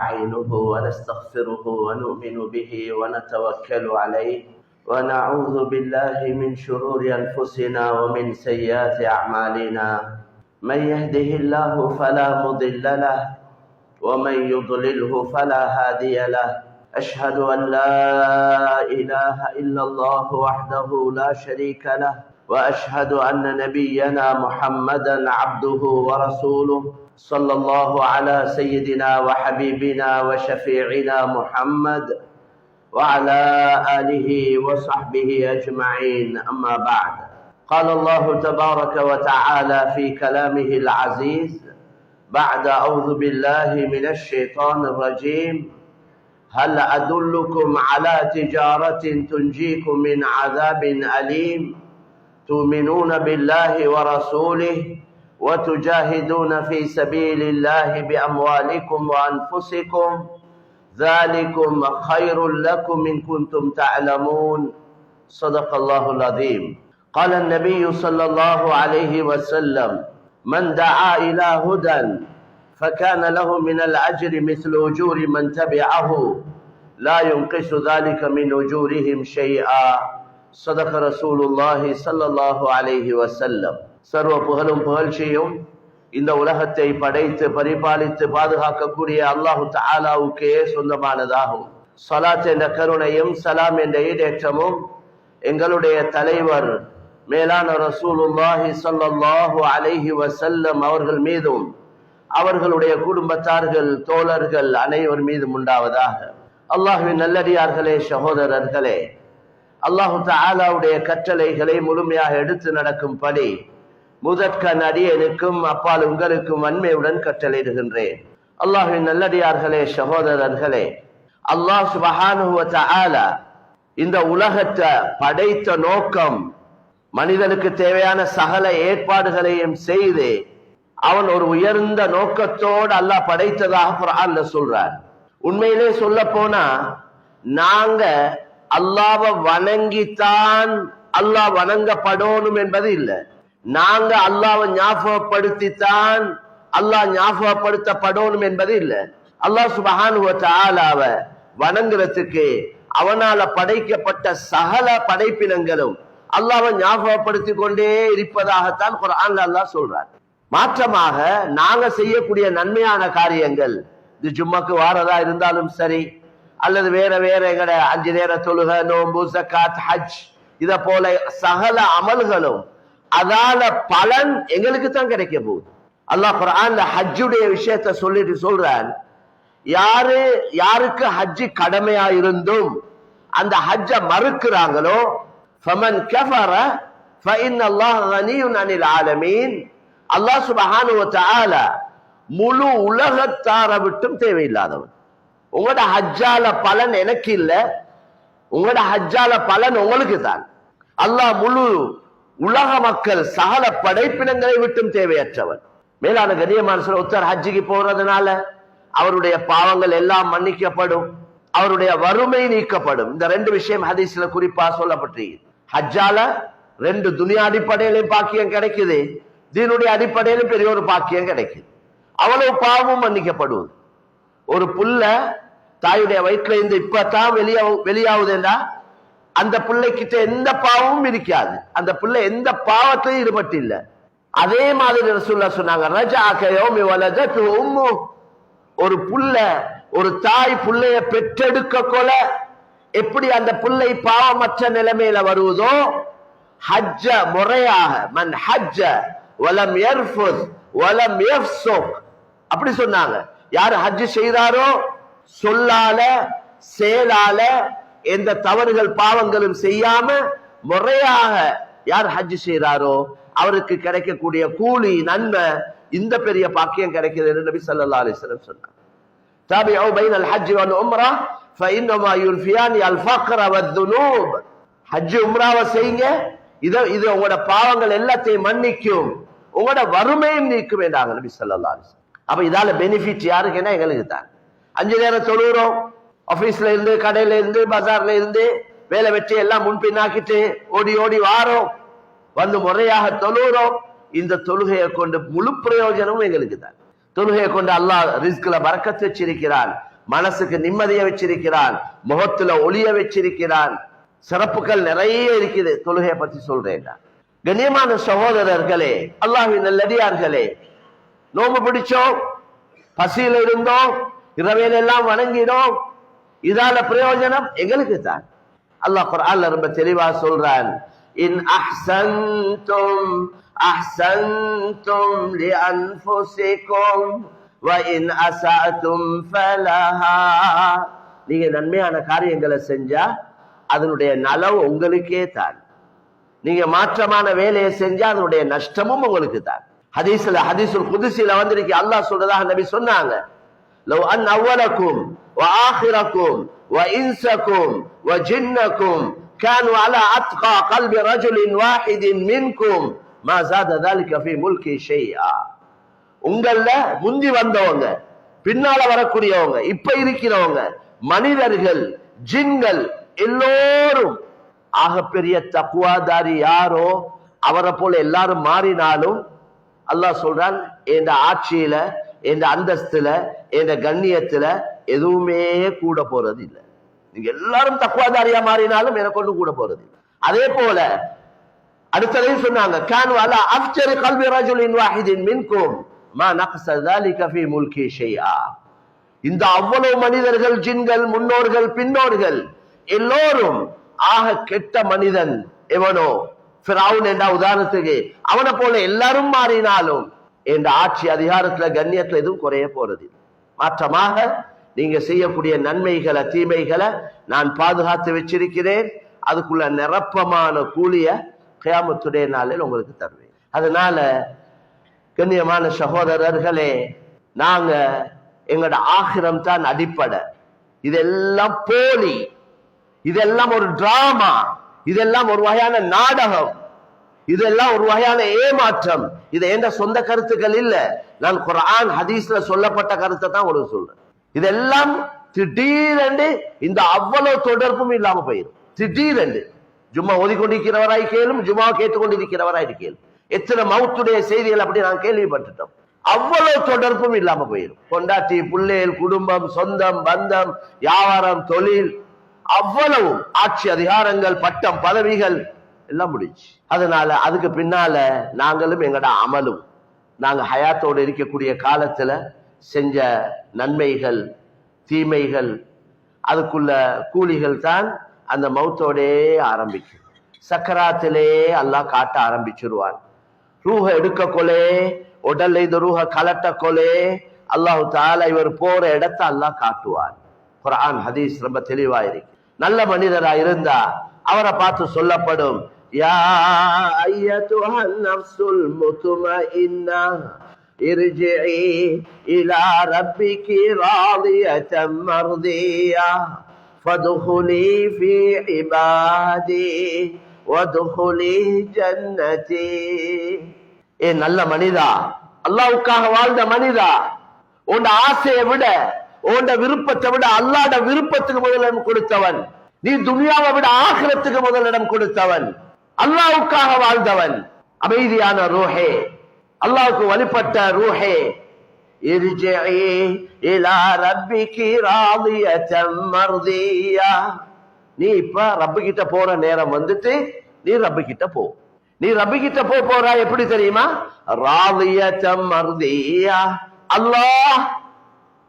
نستعينه ونستغفره ونؤمن به ونتوكل عليه ونعوذ بالله من شرور أنفسنا ومن سيئات أعمالنا. من يهده الله فلا مضل له ومن يضلله فلا هادي له. أشهد أن لا إله إلا الله وحده لا شريك له وأشهد أن نبينا محمدا عبده ورسوله. صلى الله على سيدنا وحبيبنا وشفيعنا محمد وعلى آله وصحبه أجمعين. أما بعد قال الله تبارك وتعالى في كلامه العزيز بعد أعوذ بالله من الشيطان الرجيم هل أدلكم على تجارة تنجيكم من عذاب أليم؟ تؤمنون بالله ورسوله؟ وتجاهدون في سبيل الله بأموالكم وأنفسكم. ذلكم خير لكم إن كنتم تعلمون. صدق الله العظيم. قال النبي صلى الله عليه وسلم من دعا إلى هدى فكان له من الأجر مثل أجور من تبعه. لا ينقص ذلك من أجورهم شيئا. صدق رسول الله صلى الله عليه وسلم. சர்வ புகழும் புகழ்ச்சியும் இந்த உலகத்தை படைத்து பரிபாலித்து பாதுகாக்கக்கூடிய அல்லாஹு தாலாவுக்கே சொந்தமானதாகும். சலாத் என்ற கருணையும் சலாம் என்ற ஈடேற்றமும் எங்களுடைய தலைவர் மேலான ரசூலுல்லாஹி ஸல்லல்லாஹு அலைஹி வசல்லம் அவர்கள் மீதும் அவர்களுடைய குடும்பத்தார்கள் தோழர்கள் அனைவர் மீதும் உண்டாவதாக. அல்லாஹுவின் நல்லடியார்களே சகோதரர்களே அல்லாஹு தாலாவுடைய கற்றலைகளை முழுமையாக எடுத்து நடக்கும் பணி முதற்கண் அடியனுக்கும் அப்பால் உங்களுக்கும் வன்மையுடன் கட்டளையிடுகின்றேன். அல்லாஹின் நல்லடியார்களே சகோதரர்களே அல்லாஹ் சுபஹானுவ ஆல இந்த உலகத்தை படைத்த நோக்கம் மனிதனுக்கு தேவையான சகல ஏற்பாடுகளையும் செய்து அவன் ஒரு உயர்ந்த நோக்கத்தோடு அல்லாஹ் படைத்ததாக குரான்ல சொல்றார். உண்மையிலே சொல்ல போனா நாங்க அல்லாவை வணங்கித்தான் அல்லாஹ் வணங்கப்படணும் என்பது இல்லை. நாங்க அல்லாவை ஞாபகப்படுத்தித்தான் அல்லாஹ் ஞாபகப்படுத்தப்படணும் என்பது இல்லை. அல்லாஹ் சுபஹானுவ வணங்குறதுக்கு அவனால படைக்கப்பட்ட சகல படைப்பினங்களும் அல்லாவை ஞாபகப்படுத்தி கொண்டே இருப்பதாகத்தான் குரான் அல்லாஹ் சொல்றார். மாற்றமாக நாங்க செய்யக்கூடிய நன்மையான காரியங்கள் இது ஜும்மாக்கு வாரதா இருந்தாலும் சரி அல்லது வேற வேற எங்கட அஞ்சு நேர தொழுக நோம்பு சக்காத் ஹஜ் இத போல சகல அமல்களும் அதால பலன் எங்களுக்கு தான் கிடைக்க போகுது. அல்லாஹ் குரான் ஹஜ்ஜுடைய விஷயத்த சொல்லிட்டு சொல்றான் யாரு யாருக்கு ஹஜ்ஜு கடமையா இருந்தும் அந்த ஹஜ்ஜ மறுக்கிறாங்களோ ஃபமன் கஃபர ஃபஇன் அல்லாஹ் கனியுன் அனில் ஆலமீன். அல்லாஹ் சுப்ஹானஹு வ தஆலா முழு உலகத்தார விட்டும் தேவையில்லாதவன். உங்களோட ஹஜ்ஜால பலன் எனக்கு இல்லை உங்களோட ஹஜ்ஜால பலன் உங்களுக்கு தான் அல்லாஹ் முழு உலக மக்கள் சகல படைப்பினங்களை விட்டும் தேவையற்றவன். மேலான கண்ணியமான சொல்ல உத்தர் ஹஜ்ஜிக்கு போறதுனால அவருடைய பாவங்கள் எல்லாம் மன்னிக்கப்படும் அவருடைய வறுமை நீக்கப்படும். இந்த ரெண்டு விஷயம் ஹதீஸ்ல குறிப்பா சொல்லப்பட்டு ஹஜ்ஜால ரெண்டு துணியா அடிப்படையிலும் பாக்கியம் கிடைக்குது தீனுடைய அடிப்படையிலும் பெரிய ஒரு பாக்கியம் கிடைக்குது. அவ்வளவு பாவமும் மன்னிக்கப்படுவது. ஒரு புல்ல தாயுடைய வயிற்றுல இருந்து இப்பதான் வெளியா வெளியாகுதுன்னா அந்த பிள்ளைக்கிட்ட எந்த பாவமும் இருக்காது. அந்த பிள்ளை எந்த பாவத்திலையும் ஈடுபட்டு இல்லை அதே மாதிரி ரசூல்லா சொன்னாங்க ரஜா கயோமி வலதத்து உம்மு. ஒரு புள்ள ஒரு தாய் புள்ளைய பெற்றெடுக்க கொல. எப்படி அந்த பிள்ளை பாவமற்ற நிலைமையில வருவதோ ஹஜ்ஜ முறையாக மன் ஹஜ்ஜ வலம் யர்ஃபுஸ் வலம் யஃப்சுக். அப்படி சொன்னாங்க. யார் ஹஜ்ஜு செய்தாரோ சொல்லால செயலால எந்த தவறுகள் பாவங்களும் செய்யாம முறையாக யார் ஹஜ் செய்யறாரோ அவருக்கு கிடைக்கக்கூடிய கூலி நன்மை இந்த பெரிய பாக்கியம் கிடைக்கிறது என்று நபி ஸல்லல்லாஹு அலைஹி வஸல்லம் சொன்னார் تابعوا بين الحج والعمرة فإنما ينفيان الفقر والذنوب ஹஜ் உம்ராவை செய்யுங்க இது இது உங்களோட பாவங்கள் எல்லாத்தையும் மன்னிக்கும் உங்களோட வறுமையும் நீக்கும் என்றாங்க நபி ஸல்லல்லாஹு அலைஹி வஸல்லம் அப்ப இதால பெனிஃபிட் யாருக்குன்னா எங்களுக்கு தான் அஞ்சு நேரம் தொழுகிறோம் ஆபீஸ்ல இருந்து கடையில இருந்து பஜார்ல இருந்து வேலை வெற்றி எல்லாம் முன்பின்னாக்கிட்டு ஓடி ஓடி வாரோம். வந்து முறையாக தொழுகிறோம். இந்த தொழுகையை கொண்டு முழு பிரயோஜனமும் எங்களுக்கு தான். தொழுகையை கொண்டு அல்லாஹ் ரிஸ்க்ல பறக்கத்து வச்சிருக்கிறான். மனசுக்கு நிம்மதியை வச்சிருக்கிறான். முகத்துல ஒளிய வச்சிருக்கிறான். சிறப்புகள் நிறைய இருக்குது. தொழுகையை பத்தி சொல்றேன் கண்ணியமான சகோதரர்களே அல்லாஹின் நல்லடியார்களே நோம்பு பிடிச்சோம் பசியில இருந்தோம் இரவையில எல்லாம் வணங்கினோம். இதால பிரயோஜனம் எங்களுக்கு தான் அல்லாஹ் குரான்ல ரொம்ப தெளிவா சொல்றான் இன் அஹ்சன்தும் அஹ்சன்தும் லிஅன்ஃபுசிக்கும் வ இன் அஸஅதும் ஃபலஹா. நீங்க நன்மையான காரியங்களை செஞ்சா அதனுடைய நலம் உங்களுக்கே தான். நீங்க மாற்றமான வேலையை செஞ்சா அதனுடைய நஷ்டமும் உங்களுக்கு தான் ஹதீஸ்ல ஹதீஸுல் குதிசில வந்திருக்கு. அல்லாஹ் சொல்றதாக நபி சொன்னாங்க. لو أن أولكم وآخركم وإنسكم وجنكم كانوا على أتقى قلب رجل واحد منكم ما زاد ذلك في ملكي شيئا உங்கள முந்தி வந்தவங்க பின்னால வரக்கூடியவங்க இப்ப இருக்கிறவங்க மனிதர்கள் ஜின்கள் எல்லோரும் ஆகப்பெரிய தக்குவாதாரி யாரோ அவரை போல எல்லாரும் மாறினாலும் அல்லாஹ் சொல்றான் என் ஆட்சியில எந்த அந்தஸ்துல எந்த கண்ணியத்துல எதுவுமே கூட போறது இல்லை நீங்க எல்லாரும் தக்குவாதாரியா மாறினாலும் எனக்கு ஒன்று கூட போறது அதே போல அடுத்ததையும் சொன்னாங்க கான்வால அப்சரி கல்வி ரஜுலின் வாஹிதின் மின்கும் மா நக்சதாலி கஃபி முல்கி ஷையா இந்த அவ்வளவு மனிதர்கள் ஜின்கள் முன்னோர்கள் பின்னோர்கள் எல்லோரும் ஆக கெட்ட மனிதன் எவனோ? பிராவுன் என்ற உதாரணத்துக்கு அவனை போல எல்லாரும் மாறினாலும் இந்த ஆட்சி அதிகாரத்துல கண்ணியத்துல எதுவும் குறைய போறது மாற்றமாக நீங்க செய்யக்கூடிய நன்மைகளை தீமைகளை நான் பாதுகாத்து வச்சிருக்கிறேன். அதுக்குள்ள நிரப்பமான கூலிய கியாமத்துடைய நாளில் உங்களுக்கு தருவேன். அதனால கண்ணியமான சகோதரர்களே நாங்க எங்களோட ஆகிரம் தான் அடிப்படை. இதெல்லாம் போலி. இதெல்லாம் ஒரு டிராமா இதெல்லாம் ஒரு வகையான நாடகம். இதெல்லாம் ஒரு வகையான ஏமாற்றம். இது எந்த சொந்த கருத்துக்கள் இல்ல. நான் குரான் ஹதீஸ்ல சொல்லப்பட்ட கருத்தை தான் உங்களுக்கு சொல்றேன். இதெல்லாம் திடீரென்று இந்த அவ்வளவு தொடர்பும் இல்லாம போயிடும் திடீரென்று. ஜும்மா ஓதிக்கொண்டிருக்கிறவராய் கேளும் ஜும்மா கேட்டுக்கொண்டிருக்கிறவராய் கேளும். எத்தனை மவுத்துடைய செய்திகள் அப்படி நான் கேள்விப்பட்டுட்டோம். அவ்வளவு தொடர்பும் இல்லாம போயிடும் கொண்டாட்டி புள்ளேல் குடும்பம் சொந்தம் பந்தம் வியாபாரம் தொழில் அவ்வளவு ஆட்சி அதிகாரங்கள் பட்டம் பதவிகள் எல்லாம் முடிஞ்சு அதனால அதுக்கு பின்னால நாங்களும் எங்கட அமலும். நாங்க ஹயாத்தோடு இருக்கக்கூடிய காலத்துல செஞ்ச நன்மைகள் தீமைகள் அதுக்குள்ள கூலிகள் தான் அந்த மௌத்தோடே ஆரம்பிக்கும். சக்கராத்திலே அல்லாஹ் காட்ட ஆரம்பிச்சிருவான். ரூஹ எடுக்க கொலே உடல்ல இந்த ரூஹ கலட்ட கொலே அல்லாஹு தால இவர் போற இடத்த அல்லாஹ் காட்டுவார் குரான் ஹதீஸ் ரொம்ப தெளிவா இருக்கு. நல்ல மனிதரா இருந்தா அவரை பார்த்து சொல்லப்படும். யா ஐயத்துஹன் நஃப்ஸுல் முத்மஇன்னா ارجعي إلى ربك راضية مرضية فادخلي في عبادي وادخلي جنتي ஏ நல்ல மனிதா அல்லாவுக்காக வாழ்ந்த மனிதா உன் ஆசையை விட உன் விருப்பத்தை விட அல்லாட விருப்பத்துக்கு முதலிடம் கொடுத்தவன் நீ துனியாவை விட ஆகிரத்துக்கு முதலிடம் கொடுத்தவன் அல்லாவுக்காக வாழ்ந்தவன் அமைதியான ரூஹே அல்லாவுக்கு வழிபட்ட ரூஹே ارجعي إلى ربك راضية مرضية நீ இப்ப ரப்பு கிட்ட போற நேரம் வந்துட்டு நீ ரப்பு கிட்ட போ நீ ரப்பு கிட்ட போ போறா எப்படி தெரியுமா ராலியத்தம் மருதியா அல்லாஹ்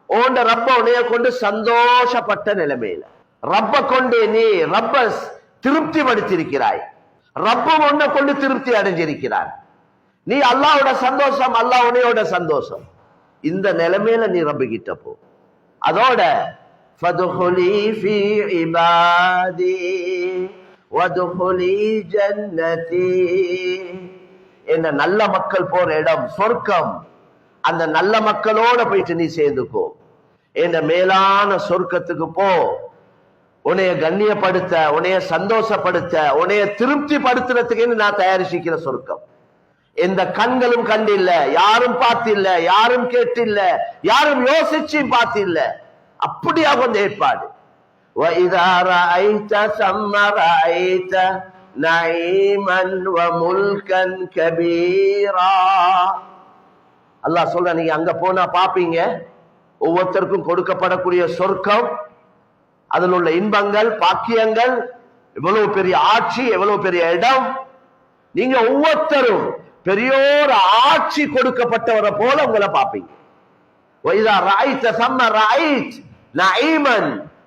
ஓண்ட ரப்ப உன்னைய கொண்டு சந்தோஷப்பட்ட நிலைமையில ரப்ப கொண்டு நீ ரப்ப திருப்தி படுத்திருக்கிறாய் ரப்பும் உன்னை கொண்டு திருப்தி அடைஞ்சிருக்கிறார். நீ அல்லாவோட சந்தோஷம் அல்லா உனையோட சந்தோஷம். இந்த நிலைமையில நீ ரப்புகிட்ட போ. அதோட என்ன நல்ல மக்கள் போற இடம் சொர்க்கம். அந்த நல்ல மக்களோட போயிட்டு நீ சேர்ந்துக்கோ. என்ன மேலான சொர்க்கத்துக்கு போ. உன்னைய கண்ணியப்படுத்த உன்னைய சந்தோஷப்படுத்த உன்னைய திருப்தி படுத்துறதுக்குன்னு நான் தயாரிச்சிக்கிற சொர்க்கம். எந்த கண்களும் கண்டில்ல யாரும் பார்த்தில்ல யாரும் கேட்டில்ல யாரும் யோசிச்சும் பார்த்தில்ல. அப்படியா கொஞ்சம் ஏற்பாடு. அல்லாஹ் சொல்ற நீங்க அங்க போனா பாப்பீங்க ஒவ்வொருத்தருக்கும் கொடுக்கப்படக்கூடிய சொர்க்கம் அதில் உள்ள இன்பங்கள் பாக்கியங்கள் எவ்வளவு பெரிய ஆட்சி எவ்வளவு பெரிய இடம் நீங்க ஒவ்வொருத்தரும் பெரியோர் ஆட்சி கொடுக்கப்பட்டவரை போல உங்களை பார்ப்பீங்க وإذا رأيت ثم رأيت نعيما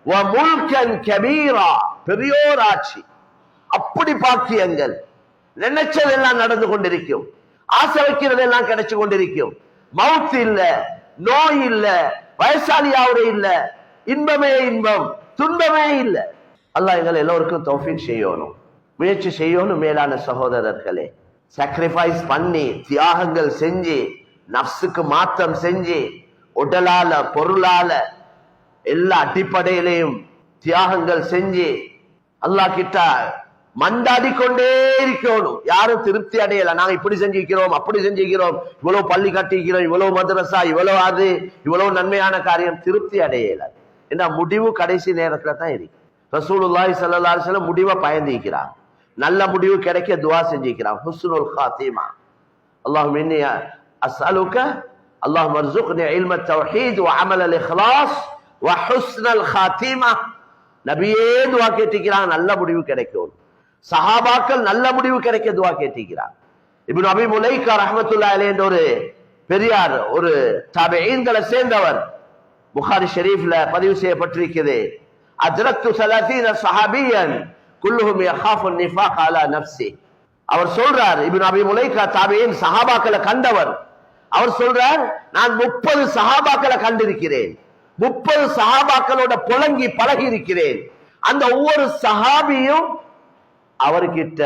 وملكا كبيرا பெரியோர் ஆட்சி அப்படி பாக்கியங்கள் நினைச்சதெல்லாம் நடந்து கொண்டிருக்கும் ஆசை வைக்கிறதெல்லாம் கிடைச்சு கொண்டிருக்கும் மவுத் இல்ல நோய் இல்ல வயசாலியாவுடைய இல்ல இன்பமே இன்பம் துன்பமே இல்லை. அல்லாஹ் எங்கள் எல்லோருக்கும் தோஃபிக் செய்யணும். முயற்சி செய்யணும் மேலான சகோதரர்களே. சாக்ரிஃபைஸ் பண்ணி தியாகங்கள் செஞ்சு நப்சுக்கு மாற்றம் செஞ்சு உடலால பொருளால எல்லா அடிப்படையிலையும் தியாகங்கள் செஞ்சு அல்லாஹ் கிட்ட மண்டாடி கொண்டே இருக்கணும். யாரும் திருப்தி அடையல. நாங்க இப்படி செஞ்சிருக்கிறோம் அப்படி செஞ்சிருக்கிறோம். இவ்வளவு பள்ளி கட்டிக்கிறோம் இவ்வளவு மதரசா இவ்வளவு அது இவ்வளவு நன்மையான காரியம் திருப்தி அடையலை. ஏன்னா முடிவு கடைசி நேரத்துல தான் இருக்கு ரசூலுல்லாஹி ஸல்லல்லாஹு அலைஹி வஸல்லம் முடிவை பயந்திக்கிறார் நல்ல முடிவு கிடைக்க துவா செஞ்சிக்கிறான் ஹுஸ்னுல் காத்திமா اللهم اني اسالك اللهم ارزقني علم التوحيد وعمل الاخلاص وحسن الخاتمه நபியே துவா கேட்டிக்கிறான் நல்ல முடிவு கிடைக்கும் சஹாபாக்கள் நல்ல முடிவு கிடைக்க துவா கேட்டிக்கிறான் இப்னு அபி முலைக்கா ரஹ்மத்துல்லாஹி அலைஹி என்ற ஒரு பெரியார் ஒரு தாபிஈன்களை சேர்ந்தவர் புகாரி ஷெரீஃப்ல பதிவு செய்யப்பட்டிருக்கிறது. அஜ்ரத்து சலாத்தீன சஹாபியன் குல்லுஹும் யஹாஃபு நிஃபாக் அலா நஃப்சி அவர் சொல்றார் இப்னு அபி முலைகா தாபியின் சஹாபாக்களை கண்டவர். அவர் சொல்றார் நான் முப்பது சஹாபாக்களை கண்டிருக்கிறேன். முப்பது சஹாபாக்களோட புழங்கி பழகி இருக்கிறேன். அந்த ஒவ்வொரு சஹாபியும் அவர்கிட்ட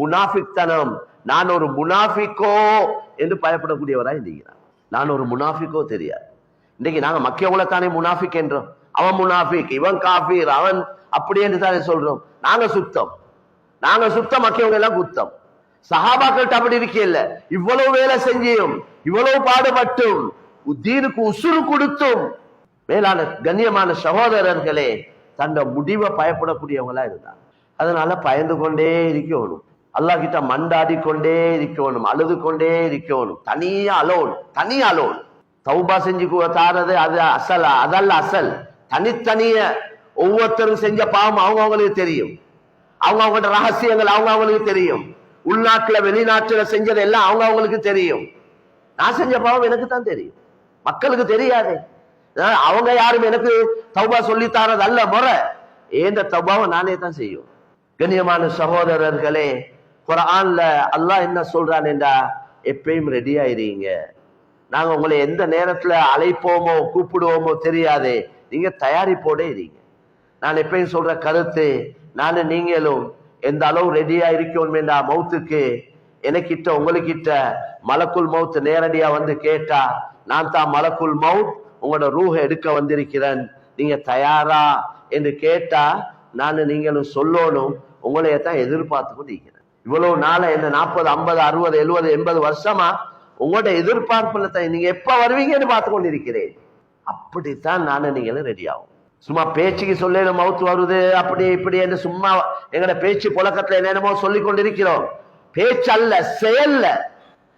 முனாஃபிக்தனம் நான் ஒரு முனாஃபிக்கோ என்று பயப்படக்கூடியவராக இருக்கிறார் நான் ஒரு முனாஃபிக்கோ தெரியாது. இன்னைக்கு நாங்க மக்கியவங்கள தானே முனாஃபிக் என்றோம். அவன் முனாஃபிக் இவன் காஃபீர் அவன் அப்படி என்று தானே சொல்றோம். நாங்க சுத்தம். நாங்க சுத்தம் மக்கியவங்க எல்லாம் குத்தம். சஹாபாக்கள்கிட்ட அப்படி இருக்கல இவ்வளவு வேலை செஞ்சியும் இவ்வளவு பாடுபட்டும் தீனுக்கு உசுறு கொடுத்தும். மேலான கண்ணியமான சகோதரர்களே தன்னை முடிவை பயப்படக்கூடியவங்களா இருந்தாங்க. அதனால பயந்து கொண்டே இருக்கணும். அல்லாஹ் கிட்ட மண்டாடி கொண்டே இருக்கணும் அழுது கொண்டே இருக்கணும். தனியா அலோன் தனியா அலோன். தௌபா செஞ்சு தாரது அது அசல் அதல்ல அசல். தனித்தனிய ஒவ்வொருத்தரும் செஞ்ச பாவம் அவங்க அவங்களுக்கு தெரியும். அவங்க அவங்களோட ரகசியங்கள் அவங்க அவங்களுக்கு தெரியும். உள்நாட்டுல வெளிநாட்டுல செஞ்சது எல்லாம் அவங்க அவங்களுக்கு தெரியும். நான் செஞ்ச பாவம் எனக்கு தான் தெரியும். மக்களுக்கு தெரியாது. அவங்க யாரும் எனக்கு தௌபா சொல்லித்தாரது அல்ல முறை. ஏந்த தௌபாவை நானே தான் செய்யும்? கண்ணியமான சகோதரர்களே குரான்ல அல்லாஹ் என்ன சொல்றான் என்றா எப்பயும் ரெடி ஆயிருங்க நாங்கள் உங்களை எந்த நேரத்தில் அழைப்போமோ கூப்பிடுவோமோ தெரியாது. நீங்கள் தயாரிப்போடே இருங்க. நான் எப்பயும் சொல்கிற கருத்து நான் நீங்களும் எந்த அளவு ரெடியாக இருக்கோம் என்ற மௌத்துக்கு எனக்கிட்ட உங்களுக்கிட்ட மலக்குள் மவுத் நேரடியாக வந்து கேட்டா நான் தான் மலக்குள் மவுத் உங்களோட ரூஹ எடுக்க வந்திருக்கிறேன். நீங்கள் தயாரா என்று கேட்டா நான் நீங்களும் சொல்லணும் உங்களைய தான் எதிர்பார்த்து கொண்டு இருக்கிறேன். இவ்வளவு நாளை என்ன நாற்பது ஐம்பது அறுபது எழுபது எண்பது வருஷமா உங்களோட எதிர்பார்ப்புல தான் நீங்க எப்ப வருவீங்கன்னு பார்த்து கொண்டிருக்கிறேன் அப்படித்தான் நானும் நீங்களும் ரெடி ஆகும் சும்மா பேச்சுக்கு சொல்ல மவுத்து வருது அப்படி இப்படி என்று சும்மா எங்கட பேச்சு புழக்கத்துல என்னென்னமோ சொல்லி கொண்டிருக்கிறோம் பேச்சு அல்ல செயல்ல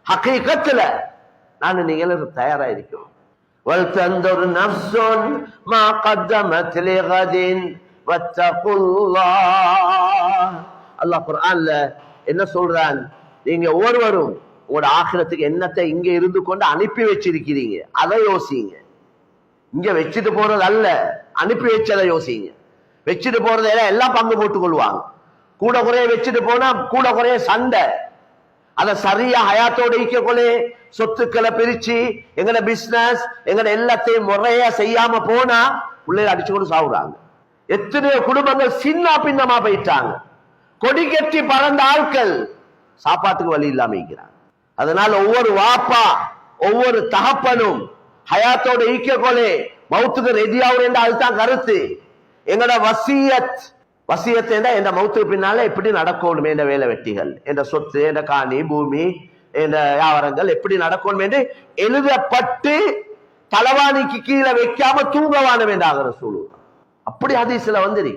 ஹக்கீக்கத்துல நானும் நீங்களும் தயாரா இருக்கிறோம் ولتنظر نفس ما قدمت لغد واتقوا الله அல்லாஹ் குர்ஆன்ல என்ன சொல்றான் நீங்க ஒவ்வொருவரும் ஒரு ஆகிரத்துக்கு என்னத்தை இங்க இருந்து கொண்டு அனுப்பி வச்சிருக்கிறீங்க. அதை யோசிங்க. இங்க வச்சுட்டு போறது அல்ல. அனுப்பி வச்சதை யோசிங்க. வச்சுட்டு போறதை எல்லாம் எல்லாம் பங்கு போட்டுக் கொள்வாங்க கூட குறைய வச்சுட்டு போனா கூட குறைய சண்டை. அதை சரியா ஹயாத்தோட ஈக்கக்குள்ளே சொத்துக்களை பிரிச்சு எங்கட பிசினஸ் எங்கட எல்லாத்தையும் முறையா செய்யாம போனா பிள்ளைய அடிச்சு கொண்டு சாவுறாங்க. எத்தனையோ குடும்பங்கள் சின்ன பின்னமா போயிட்டாங்க. கொடி கட்டி பறந்த ஆட்கள் சாப்பாட்டுக்கு வழி இல்லாம இருக்கிறாங்க. அதனால ஒவ்வொரு வாப்பா ஒவ்வொரு தகப்பனும் ஹயாத்தோட ஈக்கக்கொலே மவுத்துக்கு ரெடி என்று அதுதான் கருத்து. எங்கட வசியத் வசியத்தை என் மௌத்துக்கு பின்னால எப்படி நடக்கணும் என்ற வேலை வெட்டிகள் என்ற சொத்து என்ற காணி பூமி என்ற வியாபாரங்கள் எப்படி நடக்கணும் என்று எழுதப்பட்டு தலவாணிக்கு கீழே வைக்காம தூங்கவானம் என்றாகிற சூழல் அப்படி ஹதீஸ்ல வந்துரு.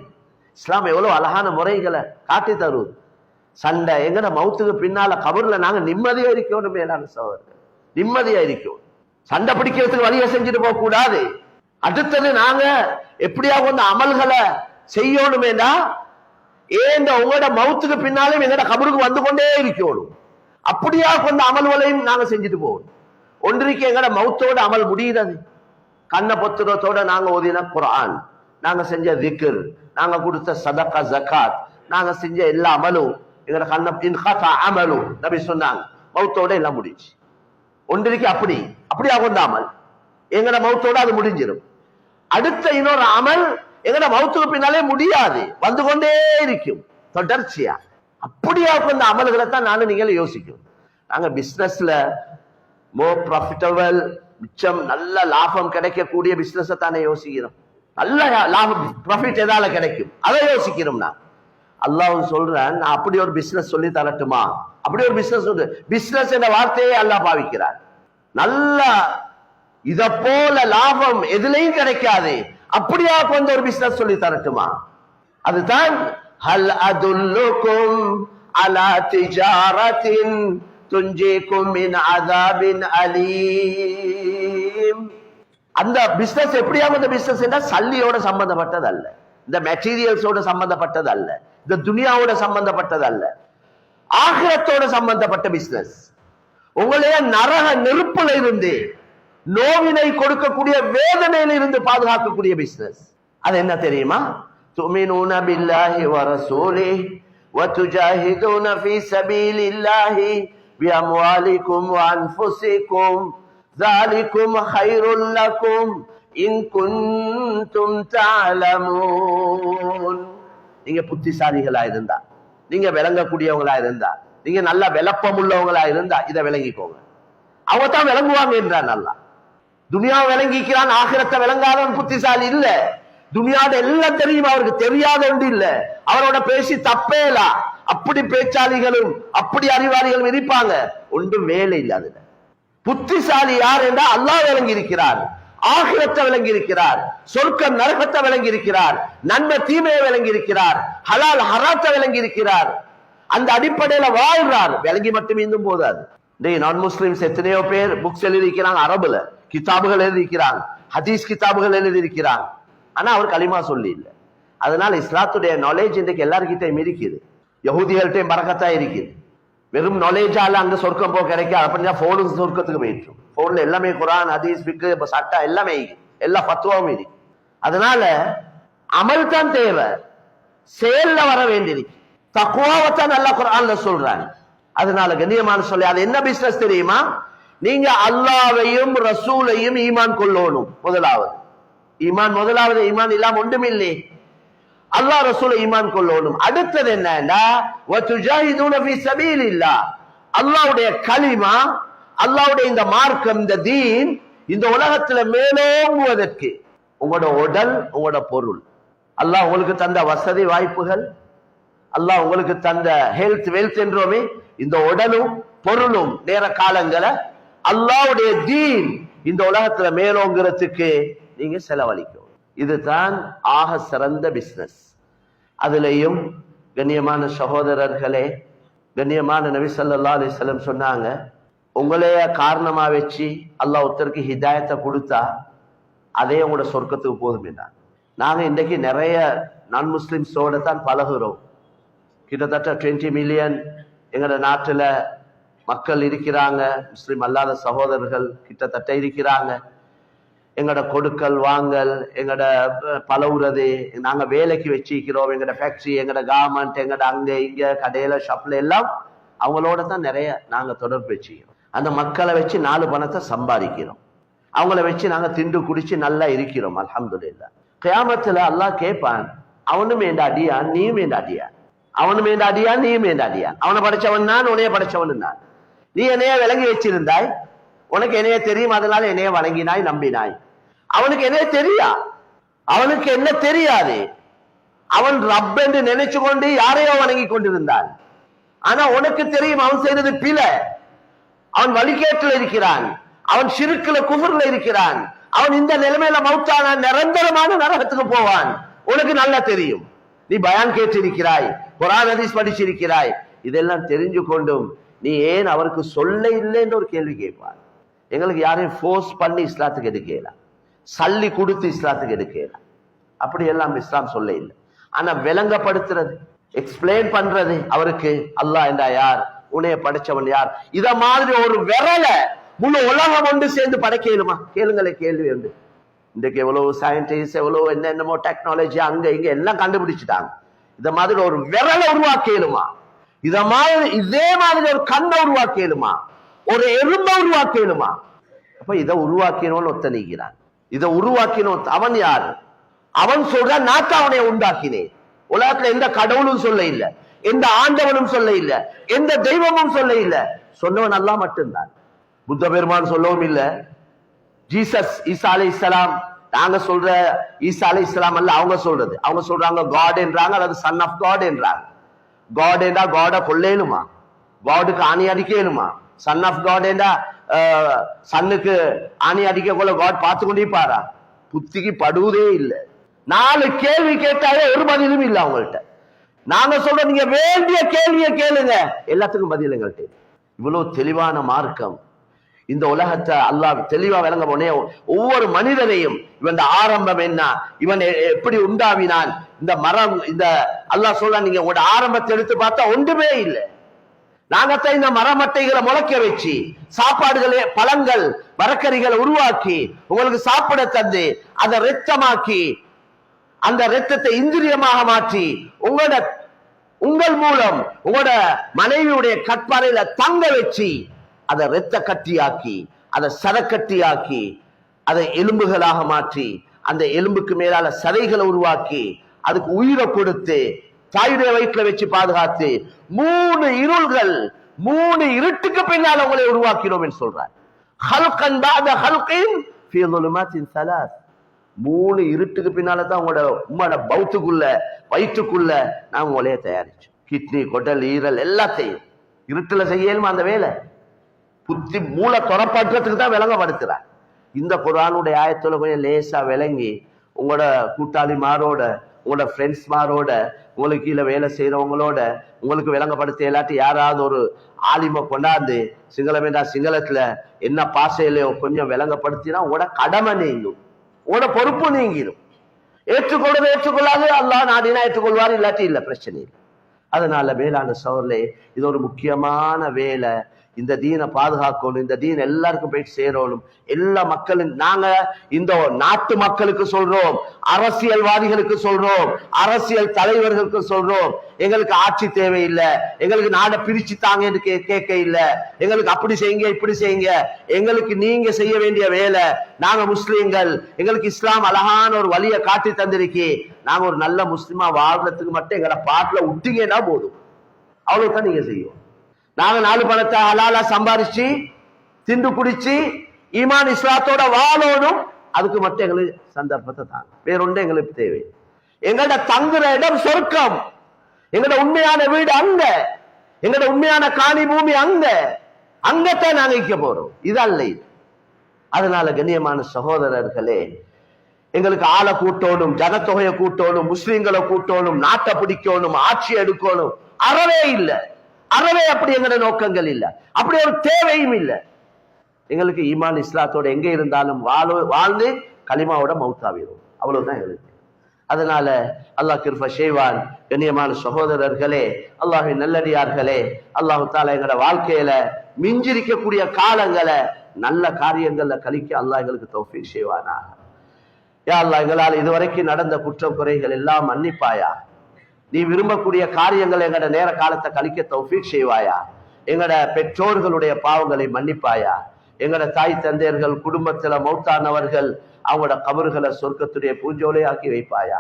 இஸ்லாம் எவ்வளவு அழகான முறைகளை காட்டி தருவது சண்டை. எங்கட மௌத்துக்கு பின்னால கபர்ல நாங்க நிம்மதியா இருக்கணும் மேலான சோதரர்கள் நிம்மதியா இருக்கணும். சண்டை பிடிக்கிறதுக்கு வழியை செஞ்சுட்டு போக கூடாது. அடுத்தது நாங்க எப்படியா அந்த அமல்களை செய்யணுமேடா ஏன் உங்களோட மவுத்துக்கு பின்னாலும் எங்கட கபருக்கு வந்து கொண்டே இருக்கணும். அப்படியா கொஞ்சம் அமல்களையும் நாங்க செஞ்சுட்டு போகணும். ஒன்றிக்கு எங்கட மவுத்தோட அமல் முடியுது கண்ண பொத்துரத்தோட நாங்க ஓதின குரான் நாங்க செஞ்ச திக்கர் நாங்க கொடுத்த சதக்கா ஜக்காத். நாங்க செஞ்ச எல்லா அமலும். இதுல கண்ண இன்காத்தா அமலும் நபி சொன்னாங்க. மௌத்தோட எல்லாம் முடிஞ்சு ஒன்றிற்கு அப்படி. அப்படி கொண்ட அமல். எங்கட மவுத்தோட அது முடிஞ்சிடும் அடுத்த இன்னொரு அமல் எங்கட மௌத்துக்கு பின்னாலே முடியாது. வந்து கொண்டே இருக்கும். தொடர்ச்சியா. அப்படியா இந்த அமல்களை தான் நானும் நீங்களும் யோசிக்கும் நாங்க பிசினஸ்ல மோர் ப்ராஃபிட்டபிள் மிச்சம் நல்ல லாபம் கிடைக்கக்கூடிய பிசினஸ் தானே யோசிக்கிறோம். நல்ல லாபம் ப்ராஃபிட் எதால கிடைக்கும்? அதை யோசிக்கிறோம் நான் அல்லாஹ் சொல்றேன் நான் அப்படி ஒரு பிசினஸ் சொல்லி தரட்டுமா? அப்படி ஒரு பிசினஸ் உண்டு. பிசினஸ் என்ற வார்த்தையை அல்லாஹ் பாவிக்கிறார். நல்ல இத போல லாபம் எதுலையும் கிடைக்காது. அப்படியா கொண்ட ஒரு பிசினஸ் சொல்லி தரட்டுமா? அதுதான் ஹல் அதுல்லுக்கும் அலா திஜாரத்தின் துஞ்சிக்கும் மின் அதாபின் அலீம். அந்த பிசினஸ் எப்படியா அந்த பிசினஸ் என்றால் சல்லியோட சம்பந்தப்பட்டது அல்ல இந்த மெட்டீரியல்ஸோட சம்பந்தப்பட்டது அல்ல இந்த துனியாவோட சம்பந்தப்பட்டது அல்ல ஆகிரத்தோட சம்பந்தப்பட்ட பிசினஸ் உங்களைய நரக நெருப்புல இருந்து நோவினை கொடுக்கக்கூடிய வேதனையில இருந்து பாதுகாக்கக்கூடிய பிசினஸ் அது என்ன தெரியுமா تؤمنون بالله ورسوله وتجاهدون في سبيل الله بأموالكم وأنفسكم ذلكم خير لكم إن كنتم تعلمون நீங்க புத்திசாலிகளா இருந்தா நீங்க விளங்கக்கூடியவங்களா இருந்தா நீங்க நல்லா விளப்பம் உள்ளவங்களா இருந்தா இதை விளங்கிக்கோங்க. அவங்க தான் விளங்குவாங்க என்றான் நல்லா துனியா விளங்கிக்கிறான் ஆகிரத்தை விளங்காதவன் புத்திசாலி இல்ல. துனியாட எல்லாம் தெரியும் அவருக்கு தெரியாத ஒன்று இல்ல. அவரோட பேசி தப்பே இல்ல. அப்படி பேச்சாளிகளும் அப்படி அறிவாளிகளும் இருப்பாங்க. ஒன்றும் வேலை இல்லாத புத்திசாலி யார் என்றால் அல்லாஹ் விளங்கி இருக்கிறார் ஆகிரத்தை விளங்கி இருக்கிறார் சொர்க்கம் நரகத்தை விளங்கி இருக்கிறார் நன்மை தீமையை விளங்கி இருக்கிறார் ஹலால் ஹராத்தை விளங்கி இருக்கிறார் அந்த அடிப்படையில வாழ்றார். விளங்கி மட்டும் இன்னும் போதாது. டேய் நான் முஸ்லிம்ஸ் எத்தனையோ பேர் புக்ஸ் எழுதியிருக்கிறாங்க அரபுல. கிதாபுகள் எழுதியிருக்கிறாங்க ஹதீஸ் கிதாபுகள் எழுதியிருக்கிறாங்க. ஆனா அவர் களிமா சொல்லி இல்லை. அதனால இஸ்லாத்துடைய நாலேஜ் இன்றைக்கு எல்லார்கிட்டையும் இருக்குது. யகுதிகள்கிட்டையும் பறக்கத்தா இருக்குது. வெறும் நாலேஜால அங்க சொர்க்கம் போக கிடைக்காது. அப்படின்னா போனும் சொர்க்கத்துக்கு போயிட்டு போன்ல எல்லாமே குரான் அதீஸ் பிக்கு சட்டா எல்லாமே எல்லா பத்துவாவும் இது அதனால அமல் தான் தேவை. செயல்ல வர வேண்டியிருக்கு தக்குவாவத்தான் நல்லா குரான்ல சொல்றாங்க. அதனால கண்ணியமான சொல்லி அது என்ன பிசினஸ் தெரியுமா? நீங்க அல்லாவையும் ரசூலையும் ஈமான் கொள்ளணும். முதலாவது. ஈமான் முதலாவது ஈமான் இல்லாம ஒன்றுமில்லை. அல்லாஹ் ரசூலை ஈமான் கொள்ளணும் அடுத்தது என்னன்னா அல்லாவுடைய ஃபீ சபீலில்லாஹ். கலிமா அல்லாவுடைய இந்த மார்க்கம் இந்த தீன் இந்த உலகத்துல மேலோங்குவதற்கு உங்களோட உடல் உங்களோட பொருள். அல்லாஹ் உங்களுக்கு தந்த வசதி வாய்ப்புகள் அல்லாஹ் உங்களுக்கு தந்த ஹெல்த் வெல்த் என்றோமே இந்த உடலும் பொருளும் நேர காலங்களை அல்லாவுடைய தீன் இந்த உலகத்துல மேலோங்கிறதுக்கு நீங்க செலவழிக்கும். இதுதான் ஆக சிறந்த பிஸ்னஸ் அதுலேயும் கண்ணியமான சகோதரர்களே கண்ணியமான நபி ஸல்லல்லாஹு அலைஹி சொன்னாங்க உங்களைய காரணமாக வச்சு அல்லாஹ் ஒருத்தருக்கு ஹிதாயத்தை கொடுத்தா அதே உங்களோட சொர்க்கத்துக்கு போதும் நாங்கள் இன்றைக்கு நிறைய நான் முஸ்லிம்ஸோட தான் பழகுறோம். கிட்டத்தட்ட 20 மில்லியன் எங்களோட நாட்டில் மக்கள் இருக்கிறாங்க முஸ்லீம் அல்லாத சகோதரர்கள் கிட்டத்தட்ட இருக்கிறாங்க. எங்களோட கொடுக்கல் வாங்கல் எங்களோட பலவுறது நாங்கள் நாங்க வேலைக்கு வச்சிருக்கிறோம் எங்களோட ஃபேக்ட்ரி எங்களோட கார்மெண்ட் எங்களோட அங்கே இங்கே கடையில ஷாப்ல எல்லாம் அவங்களோட தான் நிறைய நாங்க தொடர்பு வச்சுக்கிறோம் அந்த மக்களை வச்சு நாலு பணத்தை சம்பாதிக்கிறோம். அவங்கள வச்சு நாங்க திண்டு குடிச்சு நல்லா இருக்கிறோம் அல்ஹம்துலில்லாஹ் கியாமத்தில் அல்லாஹ் கேட்பான் அவனும் ஏண்டா அடியான் நீயும் ஏண்டா அடியான் அவனும் ஏண்டா அடியான் நீயும் ஏண்டா அடியான் அவனை படைச்சவன் நான் உன்னைய படைச்சவன் நான். நீ என்னைய விளங்கி வச்சிருந்தாய்? உனக்கு என்னைய தெரியும்? அதனால என்னைய வணங்கினாய் நம்பினாய். அவனுக்கு என்ன தெரியா? அவனுக்கு என்ன தெரியாது? அவன் ரப் என்று நினைச்சு கொண்டு யாரையோ வணங்கி கொண்டிருந்தான். ஆனா உனக்கு தெரியும் அவன் செய்தது பில அவன் வழிகேட்டில் இருக்கிறான். அவன் சிறுக்குல குஃபர்ல இருக்கிறான். அவன் இந்த நிலைமையில மௌத்தான நிரந்தரமான நரகத்துக்கு போவான். உனக்கு நல்லா தெரியும். நீ பயான் கேட்டிருக்கிறாய் குரான் ஹதீஸ் படிச்சிருக்கிறாய். இதெல்லாம் தெரிஞ்சு கொண்டும் நீ ஏன் அவருக்கு சொல்ல இல்லைன்னு ஒரு கேள்வி கேட்பார் எங்களுக்கு யாரையும் ஃபோர்ஸ் பண்ணி இஸ்லாத்துக்கு எது கேட்கலாம் சல்லி கொடுத்து இஸ்லாத்துக்கு எடுக்கிறார் அப்படி எல்லாம் இஸ்லாம் சொல்ல இல்லை. ஆனா விளங்கப்படுத்துறது எக்ஸ்பிளைன் பண்றது அவருக்கு. அல்லாஹ் என்றா யார்? உன்னைய படைச்சவன் யார்? இத மாதிரி ஒரு விரல முழு உலகம் ஒன்று சேர்ந்து படைக்கலுமா கேளுங்களே கேள்வி உண்டு. இன்றைக்கு எவ்வளவு சயின்டிஸ்ட் எவ்வளவு என்னென்னமோ டெக்னாலஜி அங்க இங்க எல்லாம் கண்டுபிடிச்சிட்டாங்க. இத மாதிரி ஒரு விரலை உருவாக்கலுமா இத மாதிரி இதே மாதிரி ஒரு கண்ணை உருவாக்கலுமா ஒரு எறும்பை உருவாக்கலுமா அப்ப இதை உருவாக்கணும்னு ஒத்த இதை உருவாக்கினோம். அவன் யார்? அவன் சொல்ற நான் அவனை உண்டாக்கினேன். உலகத்துல எந்த கடவுளும் சொல்ல இல்ல. எந்த ஆண்டவனும் சொல்ல இல்ல. எந்த தெய்வமும் சொல்ல இல்ல. சொன்னவன் அல்லா மட்டும்தான். புத்த பெருமான் சொல்லவும் இல்ல. ஜீசஸ் ஈசா அலை இஸ்லாம் நாங்க சொல்ற ஈசா அலை இஸ்லாம் அல்ல அவங்க சொல்றது. அவங்க சொல்றாங்க காட் என்றாங்க அல்லது சன் ஆஃப் காட் என்றாங்க. காட் என்றா காட கொள்ளேனுமா காடுக்கு ஆணி அடிக்கேனுமா சன் ஆஃப் காட் என்றா சன்னுக்கு அணி அடிக்க காட் பார்த்து கொண்டே பாரா புத்திக்கு படுவதே இல்லை. நாலு கேள்வி கேட்டாலே ஒரு பதிலும் இல்லை அவங்கள்ட்ட. நாங்க சொல்றோம் நீங்க வேண்டிய கேள்வியை கேளுங்க. எல்லாத்துக்கும் பதில் எங்கள்கிட்ட இவ்வளவு தெளிவான மார்க்கம். இந்த உலகத்தை அல்லாஹ் தெளிவா விளங்க போனே ஒவ்வொரு மனிதனையும் இவன் ஆரம்பம் என்ன இவன் எப்படி உண்டாவினான் இந்த மரம் இந்த அல்லாஹ் சொல்ல நீங்க உங்களோட ஆரம்பத்தை எடுத்து பார்த்தா ஒன்றுமே இல்லை. நாங்கத்தான் இந்த மரமட்டைகளை முளைக்க வச்சு சாப்பாடுகளே பழங்கள் மரக்கறிகளை உருவாக்கி உங்களுக்கு சாப்பிட தந்து அதை ரத்தமாக்கி அந்த ரத்தத்தை இந்திரியமாக மாற்றி உங்களோட உங்கள் மூலம் உங்களோட மனைவியுடைய கட்பாறையில தங்க வச்சு அதை ரத்த கட்டியாக்கி அதை சரக்கட்டியாக்கி அதை எலும்புகளாக மாற்றி அந்த எலும்புக்கு மேலால சதைகளை உருவாக்கி அதுக்கு உயிரை கொடுத்து தாயுடைய வயிற்றுல வச்சு பாதுகாத்து மூணு இருள்கள் மூணு இருட்டுக்கு பின்னால் உங்களை உருவாக்கினோம் என்று சொல்றார். ஹல்கன் பாத ஹல்கின் மூணு இருட்டுக்கு பின்னால தான் உங்களோட உம்மோட பௌத்துக்குள்ள வயிற்றுக்குள்ள நான் உங்களைய தயாரிச்சோம். கிட்னி கொடல் ஈரல் எல்லாத்தையும். இருட்டுல செய்யலுமா அந்த வேலை? புத்தி மூளை துறப்பாற்றத்துக்கு தான் விளங்கப்படுத்துறார். இந்த குரானுடைய ஆயத்துல கொஞ்சம் லேசா விளங்கி உங்களோட கூட்டாளி மாரோட உங்களோட ஃப்ரெண்ட்ஸ்மாரோட உங்களுக்கு கீழே வேலை செய்கிறவங்களோட உங்களுக்கு விளங்கப்படுத்த இல்லாட்டி யாராவது ஒரு ஆலிமை கொண்டாந்து சிங்களமேண்டா சிங்களத்தில் என்ன பாசையிலையோ கொஞ்சம் விளங்கப்படுத்தினா உங்களோட கடமை நீங்கும். உங்களோட பொறுப்பு நீங்கிடும் ஏற்றுக்கொள்றது ஏற்றுக்கொள்ளாது அல்லா நாடினா ஏற்றுக்கொள்வார் இல்லாட்டி இல்லை பிரச்சனை இல்லை. அதனால வேளாண் சோர்லே இது ஒரு முக்கியமான வேலை. இந்த தீனை பாதுகாக்கணும் இந்த தீன் எல்லாருக்கும் போயிட்டு சேரணும். எல்லா மக்களும் நாங்க இந்த நாட்டு மக்களுக்கு சொல்றோம் அரசியல்வாதிகளுக்கு சொல்றோம் அரசியல் தலைவர்களுக்கு சொல்றோம். எங்களுக்கு ஆட்சி தேவையில்லை. எங்களுக்கு நாடை பிரிச்சு தாங்க என்று கே- கேட்க இல்லை. எங்களுக்கு அப்படி செய்யுங்க இப்படி செய்யுங்க. எங்களுக்கு நீங்க செய்ய வேண்டிய வேலை நாங்க முஸ்லீம்கள். எங்களுக்கு இஸ்லாம் அழகான ஒரு வழியை காட்டி தந்திருக்கி. நாங்க ஒரு நல்ல முஸ்லிமா வாழ்றதுக்கு மட்டும் எங்களை பாட்டுல விட்டீங்கன்னா போதும். அவ்வளவுதான் நீங்க செய்யும் நாங்க நாலு பணத்தை அலாலா சம்பாரிச்சு திண்டு குடிச்சு ஈமான் இஸ்லாத்தோட வாழணும். அதுக்கு மட்டும் எங்களுக்கு சந்தர்ப்பத்தை தாங்க. வேறொன்று எங்களுக்கு தேவை. எங்களோட தங்குற இடம் சொர்க்கம். எங்களோட உண்மையான வீடு அங்க. எங்களோட உண்மையான காணி பூமி அங்க. அங்கத்தான் நாங்க இக்க போறோம். இது அல்ல அதனால கண்ணியமான சகோதரர்களே எங்களுக்கு ஆளை கூட்டணும் ஜனத்தொகையை கூட்டணும் முஸ்லீம்களை கூட்டணும் நாட்டை பிடிக்கணும் ஆட்சி எடுக்கணும். அறவே இல்லை. அறவே அப்படி எங்களோட நோக்கங்கள் இல்லை. அப்படி ஒரு தேவையும் இல்லை. எங்களுக்கு ஈமான் இஸ்லாத்தோட எங்க இருந்தாலும் வாழ வாழ்ந்து களிமாவோட மௌத்தாவிடும் அவ்வளவுதான் எங்களுக்கு அதனால அல்லாஹ் கிருப செய்வான். கண்ணியமான சகோதரர்களே அல்லாஹின் நல்லடியார்களே அல்லாஹு தாலா எங்களோட வாழ்க்கையில மிஞ்சிருக்கக்கூடிய காலங்களை நல்ல காரியங்கள்ல கழிக்க அல்லாஹ் எங்களுக்கு தோஃபி செய்வானா யா அல்லாஹ் எங்களால் இதுவரைக்கும் நடந்த குற்றம் குறைகள் எல்லாம் மன்னிப்பாயா? நீ விரும்பக்கூடிய காரியங்கள் எங்கட நேர காலத்தை கழிக்க தௌஃபீக் செய்வாயா? எங்கட பெற்றோர்களுடைய பாவங்களை மன்னிப்பாயா? எங்கட தாய் தந்தையர்கள் குடும்பத்துல மௌத்தானவர்கள் அவங்களோட கபறுகளை சொர்க்கத்துடைய பூஞ்சோலையாக்கி வைப்பாயா?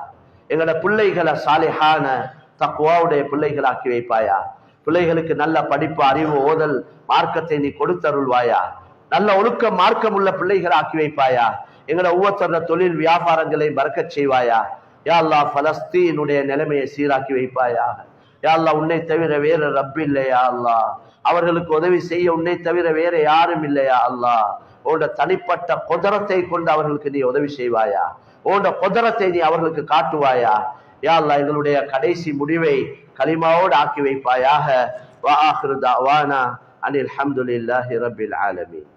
எங்கட பிள்ளைகளை சாலைகான தக்குவாவுடைய பிள்ளைகளாக்கி வைப்பாயா? பிள்ளைகளுக்கு நல்ல படிப்பு அறிவு ஓதல் மார்க்கத்தை நீ கொடுத்தருள்வாயா? நல்ல ஒழுக்க மார்க்கம் உள்ள பிள்ளைகளை ஆக்கி வைப்பாயா? எங்கட ஒவ்வொருத்தர தொழில் வியாபாரங்களை மறக்க செய்வாயா? யா அல்லாஹ் பலஸ்தீனுடைய நிலைமையை சீராக்கி வைப்பாயா யா அல்லாஹ் உன்னை தவிர வேற ரப் இல்லையா அல்லாஹ். அவர்களுக்கு உதவி செய்ய உன்னை தவிர வேற யாரும் இல்லையா அல்லாஹ். உன்னோட தனிப்பட்ட குதரத்தை கொண்டு அவர்களுக்கு நீ உதவி செய்வாயா? உன்னோட குதரத்தை நீ அவர்களுக்கு காட்டுவாயா? யா எங்களுடைய கடைசி முடிவை கலிமாவோடு ஆக்கி வைப்பாயாக. வா வானா அனில் அஹமதுல்லாஹி ரபில் ஆலமீன்.